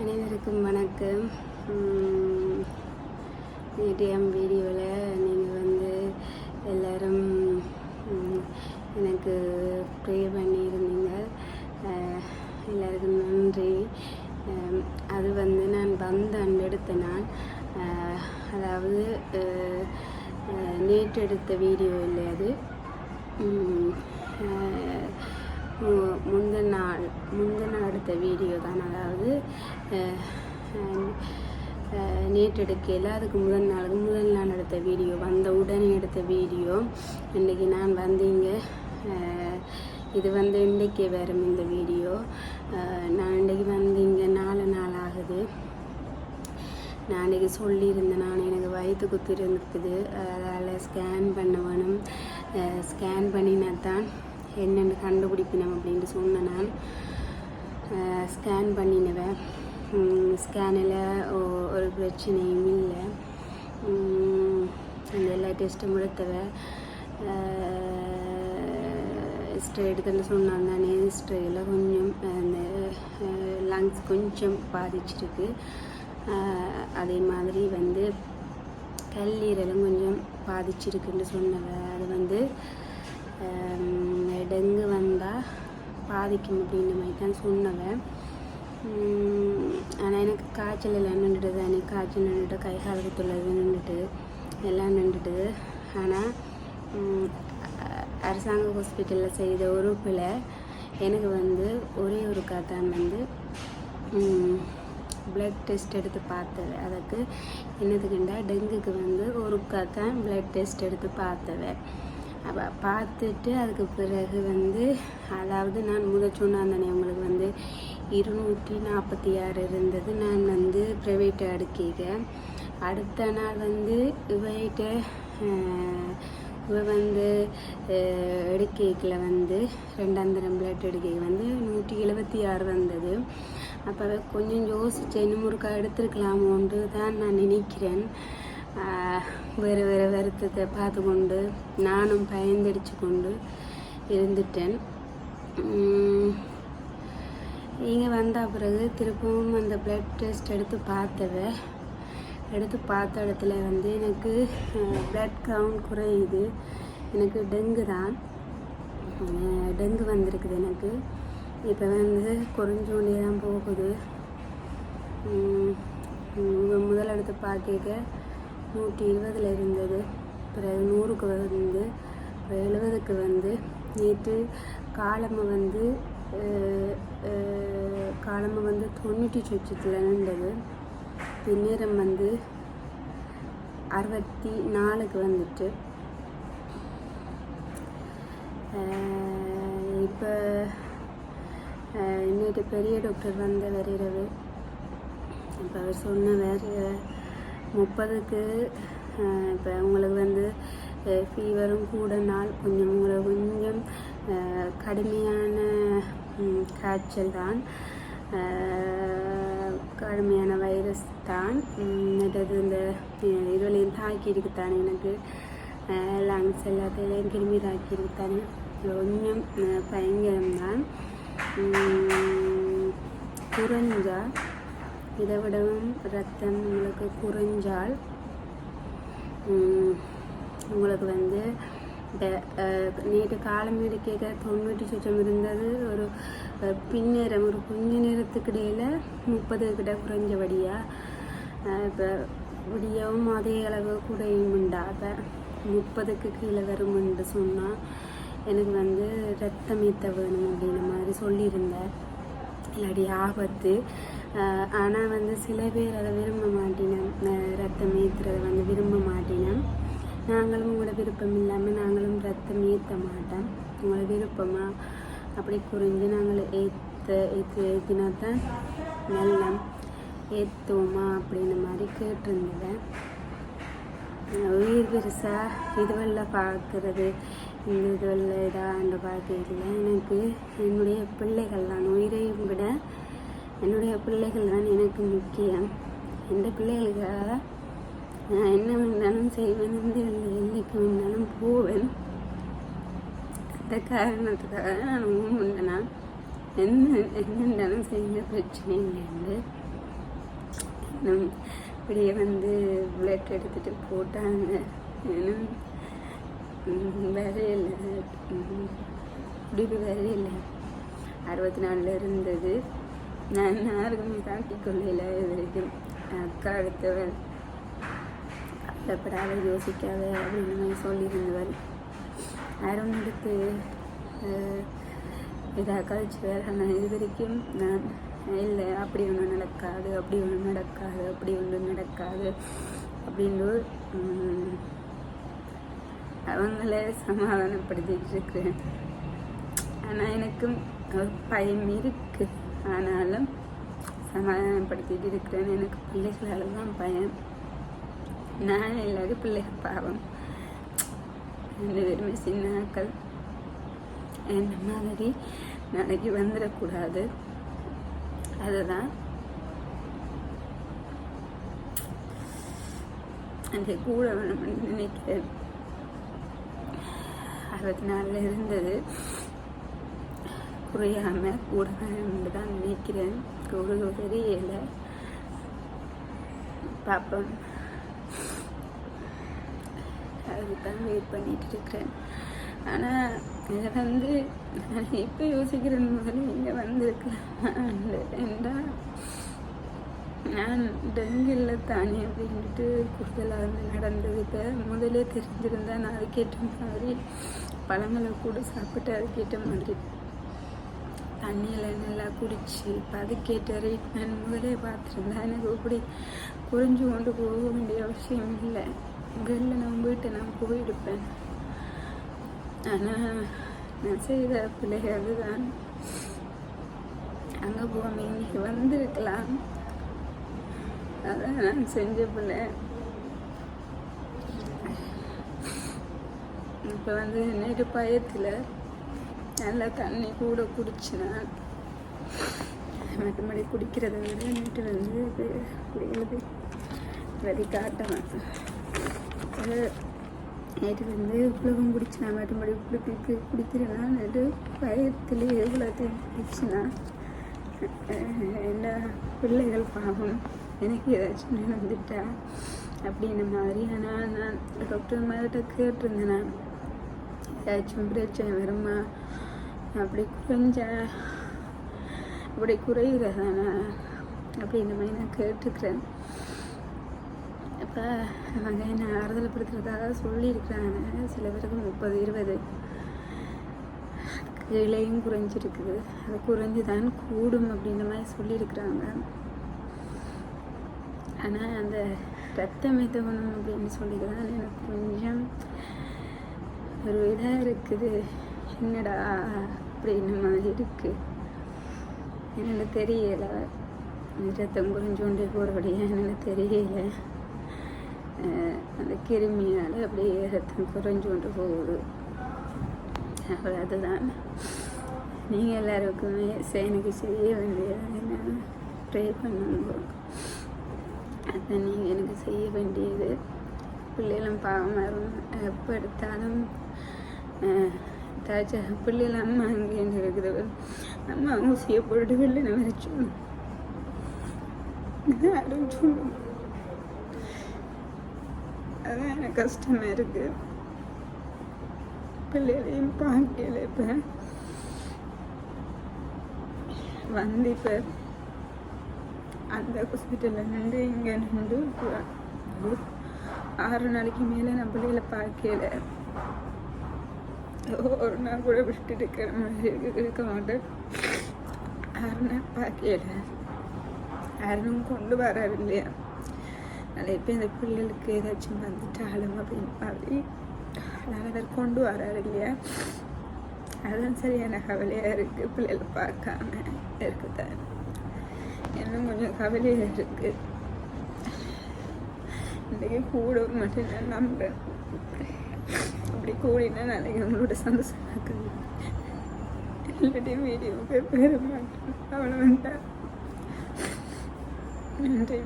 அனைவருக்கும் வணக்கம். உம், நேற்றைய வீடியோவில் நீங்கள் வந்து எல்லோரும் எனக்கு ப்ரே பண்ணியிருந்தீங்க. எல்லாருக்கும் நன்றி. அது வந்து நான் வந்த அண்டெடுத்த நான் அதாவது நேற்று எடுத்த வீடியோ இல்லை அது. முந்தின நாள் முந்தின நாள் எடுத்த வீடியோ தான் அதாவது நேற்று எடுக்கையில் அதுக்கு முதல் நாளுக்கு முதல் நாள் எடுத்த வீடியோ வந்த உடனே எடுத்த வீடியோ இன்றைக்கி நான் வந்தீங்க. இது வந்து இன்றைக்கே வரும் இந்த வீடியோ. நான் இன்றைக்கி வந்தீங்க நாலு நாள் ஆகுது. நான் அன்றைக்கி சொல்லியிருந்தேன் நான் எனக்கு வயிற்று குத்து இருக்குது. அதால் ஸ்கேன் பண்ண வேணும். ஸ்கேன் பண்ணினா தான் என்னென்னு கண்டுபிடிக்கணும் அப்படின்ட்டு சொன்னேன் ஸ்கேன் பண்ணினவன். ஸ்கேனில் ஒரு பிரச்சனையும் இல்லை. அந்த எல்லா டெஸ்ட்டும் எடுத்தவ ஹிஸ்ட்ரி எடுத்துன்னு சொன்னாங்க தானே. ஹிஸ்ட்ரியில் கொஞ்சம் அந்த லங்ஸ் கொஞ்சம் பாதிச்சிருக்கு. அதே மாதிரி வந்து கல்லீரலும் கொஞ்சம் பாதிச்சிருக்குன்னு சொன்னவ அது வந்து டெங்கு வந்தால் பாதிக்கும் அப்படின்ற மாதிரி தான் சொன்னவன் ஆனால் எனக்கு காய்ச்சல் எல்லாம் நின்றுட்டு தானே காய்ச்சல் நின்றுட்டு கை கால் குத்துள்ளது நின்றுட்டு எல்லாம் நின்றுட்டு. ஆனால் அரசாங்க ஹாஸ்பிட்டலில் செய்த ஒரு பிள்ளை எனக்கு வந்து ஒரே ஒரு தான் வந்து பிளட் டெஸ்ட் எடுத்து பார்த்தது அதுக்கு என்னதுக்குண்டா டெங்குக்கு வந்து ஒரு தான் பிளட் டெஸ்ட் எடுத்து பார்த்தவ. அப்போ பார்த்துட்டு அதுக்கு பிறகு வந்து அதாவது நான் முத சொன்னாந்தனே உங்களுக்கு வந்து இருநூற்றி நாற்பத்தி ஆறு இருந்தது. நான் வந்து ப்ரைவேட் அடுக்கிக்க. அடுத்த நாள் வந்து இவைகிட்ட இவ வந்து எடுக்கைக்கில் வந்து ரெண்டாம் தரம் பிளட் எடுக்கை வந்து நூற்றி எழுபத்தி ஆறு வந்தது. அப்போ கொஞ்சம் யோசிச்சு இன்னும் ஒருக்கா எடுத்துருக்கலாமோன்று தான் நான் நினைக்கிறேன். வேறு வேறு வருத்தத்தை பார்த்து கொண்டு நானும் பயந்தடிச்சு கொண்டு இருந்துட்டேன் இங்கே வந்த பிறகு திருப்பவும் அந்த பிளட் டெஸ்ட் எடுத்து பார்த்தவ எடுத்து பார்த்த இடத்துல வந்து எனக்கு பிளட் கவுண்ட் குறையுது. எனக்கு டெங்கு தான். டெங்கு வந்திருக்குது எனக்கு. இப்போ வந்து குறைஞ்சோண்டே தான் போகுது. முதல் எடுத்து பார்க்க நூற்றி இருபதில் இருந்தது பிறகு நூறுக்கு வந்து எழுபதுக்கு வந்து நேற்று காலமை வந்து அஹ், காலமை வந்து தொண்ணூற்றி சொச்சத்தில் நின்றது. பின்னேரம் வந்து அறுபத்தி நாலுக்கு வந்துட்டு. இப்போ இன்னைக்கு பெரிய டாக்டர் வந்த வரையிறவு இப்போ அவர் சொன்னவர் முப்பதுக்கு இப்போ உங்களுக்கு வந்து ஃபீவரும் கூட நாள் கொஞ்சம் உங்களுக்கு கொஞ்சம் கடுமையான காய்ச்சல் தான். கடுமையான வைரஸ் தான். அதாவது இந்த இதுவரையும் தாக்கி இருக்குத்தானே எனக்கு. லங்ஸ் எல்லாத்தையும் கிருமி தாக்கி இருக்குத்தானே கொஞ்சம் பயங்கரம்தான் உம், குறைஞ்சா இதை விடவும் ரத்தம் உங்களுக்கு குறைஞ்சால் உங்களுக்கு வந்து நேற்று காலம் கேட்க தொண்ணூற்றி சுற்றம் இருந்தது. ஒரு பின்னேரம் ஒரு கொஞ்ச நேரத்துக்கு இடையில் முப்பது கிட்ட குறைஞ்சபடியாக இப்போ விடியவும் அதே அளவு குறையும் உண்டா இப்போ முப்பதுக்கு கீழே வரும்னு சொன்னால் எனக்கு வந்து ரத்தம் ஏற்ற வேணும் அப்படின்ற மாதிரி சொல்லியிருந்தேன். இல்லாட்டி ஆபத்து. ஆனால் வந்து சில பேர் அதை விரும்ப மாட்டினோம். ரத்தம் ஏற்றுறதை வந்து விரும்ப மாட்டினோம். நாங்களும் உங்களோட விருப்பம் இல்லாமல் நாங்களும் ரத்தம் ஏற்ற மாட்டோம். உங்களோட விருப்பமா? அப்படி குறிஞ்சு நாங்கள் ஏற்ற ஏற்று ஏற்றினா தான் நல்லம் ஏற்றுவோமா அப்படின்ற மாதிரி கேட்டிருந்தேன் உயிர் பெருசாக இதுவெல்லாம் பார்க்கறது இந்த இதுவெல்லாம் இதாண்டு பார்க்கல எனக்கு என்னுடைய பிள்ளைகள் தான் உயிரையும் விட என்னுடைய பிள்ளைகள் தான் எனக்கு முக்கியம். எந்த பிள்ளைகளுக்காக நான் என்ன வேணாலும் செய்வேன் எந்த எல்லைக்கு வேணாலும் போவேன். அந்த காரணத்துக்காக நான் உண்மைன்னா என்ன என்னென்னாலும் செய்ய பிரச்சனை இல்லைன்னு இன்னும் இப்படியே வந்து பிளட் எடுத்துட்டு போட்டாங்க. ஏன்னா ம், வேற இல்லை. முடிவு வேற இல்லை. அறுபத்தி நாலில் இருந்தது. நான் யாருக்குமே காட்டி கொள்ளையில் இது வரைக்கும். அக்கா அடுத்தவன் கவலைப்படாத யோசிக்காத அப்படின்னு மாதிரி சொல்லியிருந்தவர் யாரும் எடுத்து இதாக கழிச்சு வேற நான் இது வரைக்கும் நான் இல்லை அப்படி ஒன்றும் நடக்காது அப்படி ஒன்று நடக்காது அப்படி ஒன்றும் நடக்காது அப்படின்னு அவங்கள சமாதானப்படுத்திட்டு இருக்கிறேன். ஆனால் எனக்கும் ஒரு பயம் இருக்குது ஆனாலும் சமாதானப்படுத்திட்டு இருக்கிறேன் எனக்கு பிள்ளைகளால தான் பயம். நான் இல்லாத பிள்ளைகள் பாவம். ரெண்டு பேருமே சின்னாக்கள். என்ன மாதிரி நாளைக்கு வந்துடக்கூடாது. அதுதான் அந்த கூட வேணும்னு நினைக்கிறேன். அறுபத்தி நாலில் இருந்தது. குறையாமல் கூட வேணும்னு தான் நினைக்கிறேன் உதவியே இல்லை. பார்ப்போம் அதுதான் வெயிட் பண்ணிட்டு இருக்கிறேன். ஆனால் இதை வந்து நான் இப்போ யோசிக்கிறேன் முதல்ல இங்கே வந்திருக்கலாம் என்றால் நான் டெங்கில் தானே அப்படின்ட்டு கூடுதலாக வந்து நடந்தது. இப்போ முதலே தெரிஞ்சிருந்தேன் நான் அதுக்கேற்ற மாதிரி பழங்களை கூட சாப்பிட்டு அதுக்கேற்ற மாதிரி. தண்ணியில் நல்லா குடித்து பதுக்கேட்டு அதுக்கேற்ற ட்ரீட்மெண்ட் முதலே பார்த்துருந்தா எனக்கு இப்படி புரிஞ்சு கொண்டு போக வேண்டிய அவசியம் இல்லை. வெளில நான் வீட்டை நான் போயிருப்பேன். ஆனால் நான் செய்த பிள்ளைகள் அதுதான். அங்கே போகாம இன்னைக்கு வந்திருக்கலாம். அதான் நான் செஞ்ச பிள்ளை இப்போ வந்து நெருப்பாயத்தில் பயத்தில் நல்லா தண்ணி கூட குடிச்சினேன். மற்றபடி குடிக்கிறத விட நேற்று வந்து குடிக்கிறது வெளி காட்டணும். நைட்டு நேற்று வந்து உலகம் குடிச்சினா மற்றபடி குடிப்பிக்கு குடிக்கிறேன்னா நேற்று பயத்தில் எவ்வளோத்தையும் குடிச்சினா என்ன பிள்ளைகள் பாவம். எனக்கு ஏதாச்சும் நடந்துட்டா அப்படின்ன மாதிரி. ஆனால் நான் டாக்டர் மாதிரிட்ட கேட்டிருந்தேன் நான். ஏதாச்சும் பிரச்சனை வருமா? அப்படி குறைஞ்ச அப்படி குறைகிறதான அப்படின்ற மாதிரி நான் கேட்டுக்கிறேன். அப்போ அவங்க ஆறுதல் ஆறுதல்படுத்துறதாக சொல்லியிருக்கிறாங்க. சில பேருக்கு முப்பது இருபது. கீழேயும் குறைஞ்சிருக்குது. அது குறைஞ்சி தான் கூடும் அப்படின்ற மாதிரி சொல்லியிருக்கிறாங்க. ஆனால் அந்த ரத்தம் எத்தவணும் அப்படின்னு சொல்லிதான் எனக்கு கொஞ்சம் ஒரு இதாக இருக்குது. என்னடா அப்படின்னு மாதிரி இருக்கு. என்னென்னு தெரியல. ரத்தம் குறிஞ்சோண்டு போகிறபடியா எனக்கு தெரியல. அந்த கிருமியால் அப்படியே ரத்தம் குறைஞ்சோண்டு போகுது. அவ்வளோ அதுதான். நீங்கள் எல்லாருக்குமே சே- எனக்கு செய்ய வேண்டியது என்ன? ப்ரே பண்ணுங்க. அதான் நீங்கள் எனக்கு செய்ய வேண்டியது. பிள்ளைகளும் பாவமாக இருக்கும் எப்போ எடுத்தாலும் தாச்சா பிள்ளைகள் அம்மா அங்கே இருக்குது? அம்மா ஊசியை போட்டு வெளில நினைச்சோம் யாரும் சொல்லும் அதான் எனக்கு கஷ்டமாக இருக்கு. பிள்ளைகளையும் பார்க்கல இப்போ. வந்து இப்போ அந்த ஹாஸ்பிட்டலில் நின்று இங்கே நின்று ஆறு நாளைக்கு மேலே நான் பிள்ளைகளை பார்க்கல ஒரு நாள் கூட விட்டு இருக்கிற மாதிரி இருக்க மாட்டேன் அருணை பார்க்கல. அருணும் கொண்டு வராது இல்லையா அதனால் இப்போ இந்த பிள்ளைகளுக்கு ஏதாச்சும் வந்துட்டாலும் அப்படின்னு மாதிரி அதனால் அவர் கொண்டு வராரு இல்லையா அதுதான் சரியான கவலையாக இருக்குது பிள்ளைகளை பார்க்காம இருக்குதான் இன்னும் கொஞ்சம் கவலையாக இருக்குது இன்றைக்கி கூட மட்டும் நான் நம்புறேன். அப்படி கூடினா நாளைக்கு நம்மளோட சந்தோஷம் சந்தோஷமாக்குது. இல்லாட்டி வீடியோவுக்கு பெற மாட்டேன் அவ்வளோ வந்தா நன்றி.